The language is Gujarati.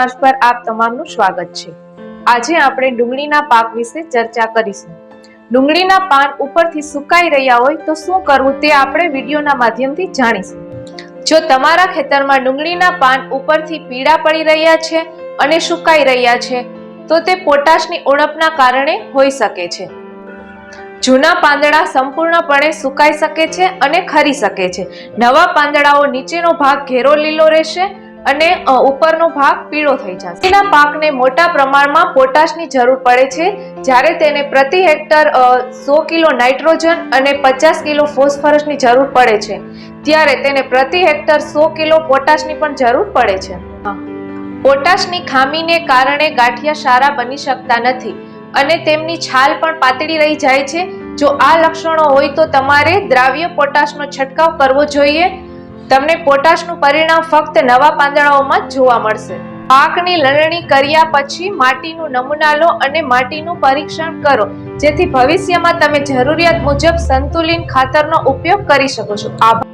માર્ચ પર આપ તમામનું સ્વાગત છે. આજે આપણે ડુંગળીના પાક વિશે ચર્ચા કરીશું. ડુંગળીના પાન ઉપરથી સુકાઈ રહ્યા હોય તો શું કરવું તે આપણે વિડીયોના માધ્યમથી જાણીશું. જો તમારા ખેતરમાં ડુંગળીના પાન ઉપરથી પીળા પડી રહ્યા છે અને સુકાઈ રહ્યા છે, તો તે પોટાશની ઉણપના કારણે હોઈ શકે છે. જૂના પાંદડા સંપૂર્ણપણે સુકાઈ શકે છે અને ખરી શકે છે. નવા પાંદડાઓ નીચેનો ભાગ ઘેરો લીલો રહેશે અને ઉપરનો ભાગ પીળો થઈ જશે. તેના પાકને મોટા પ્રમાણમાં પોટાશની જરૂર પડે છે. જ્યારે તેને પ્રતિ હેક્ટર સો કિલો નાઇટ્રોજન અને પચાસ કિલો ફોસ્ફરસની જરૂર પડે છે. ત્યારે તેને પ્રતિ હેક્ટર સો કિલો પોટાશની પણ જરૂર પડે છે. પોટાશની ખામીને કારણે ગાંઠિયા સારા બની શકતા નથી અને તેમની છાલ પણ પાતળી રહી જાય છે. જો આ લક્ષણો હોય તો તમારે દ્રાવ્ય પોટાશનો છંટકાવ કરવો જોઈએ. તમને પોટાશનું પરિણામ ફક્ત નવા પાંદડાઓમાં જ જોવા મળશે. પાકની લણણી કર્યા પછી માટીનું નમૂના લો અને માટીનું પરીક્ષણ કરો, જેથી ભવિષ્યમાં તમે જરૂરિયાત મુજબ સંતુલિત ખાતરનો ઉપયોગ કરી શકો છો. આભાર.